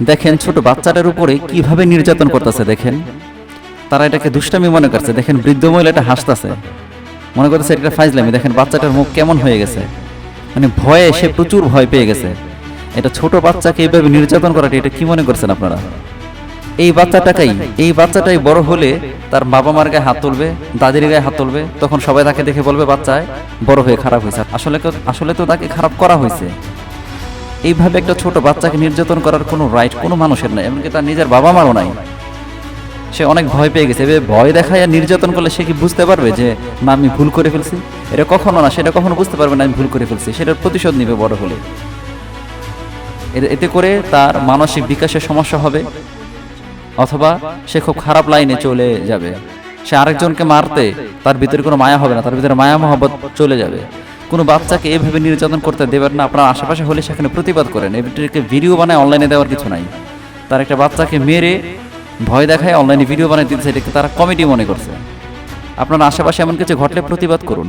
দেখেন ছোট বাচ্চাটার উপরে কীভাবে নির্যাতন করতেছে, দেখেন। তারা এটাকে দুষ্টামি মনে করছে, দেখেন বৃদ্ধ মহিলাটা হাসতেছে। মনে করতেছে এটা ফাইজলামি, দেখেন বাচ্চাটার মুখ কেমন হয়ে গেছে। মানে ভয়ে সে প্রচুর ভয় পেয়ে গেছে। এটা ছোট বাচ্চাকে এইভাবে নির্যাতন করাটা, এটা কি মনে করছেন আপনারা? এই বাচ্চাটাকেই, এই বাচ্চাটাই বড় হলে তার বাবা মার গায়ে হাত তুলবে, দাদির গায়ে হাত তুলবে, তখন সবাই তাকে দেখে বলবে, বাচ্চায়, বড় হয়ে খারাপ হয়েছে। আসলে আসলে তো তাকে খারাপ করা হয়েছে। এইভাবে একটা ছোট বাচ্চাকে নির্যাতন করার কোনো রাইট কোনো মানুষের নাই, এমনকি তার নিজের বাবা মারও নাই। সে অনেক ভয় পেয়ে গেছে। এভাবে ভয় দেখায় আর নির্যাতন করলে সে কি বুঝতে পারবে যে না আমি ভুল করে ফেলছি এটা কখনো না, সেটা কখনো বুঝতে পারবে না, আমি ভুল করে ফেলছি সেটার প্রতিশোধ নিবে বড় হলে। এতে- এতে করে তার মানসিক বিকাশের সমস্যা হবে, অথবা সে খুব খারাপ লাইনে চলে যাবে। সে আরেকজনকে মারতে তার ভিতরে কোনো মায়া হবে না, তার ভিতরে মায়া মহব্বত চলে যাবে। কোনো বাচ্চাকে এভাবে নির্যাতন করতে দেবেন না, আপনার আশেপাশে হলে সেখানে প্রতিবাদ করেন। এটাকে ভিডিও বানায় অনলাইনে দেওয়ার কিছু নাই। তার একটা বাচ্চাকে মেরে ভয় দেখায় অনলাইনে ভিডিও বানায় দিতে এটাকে তারা কমেডি মনে করছে? আপনার আশেপাশে এমন কিছু ঘটলে প্রতিবাদ করুন।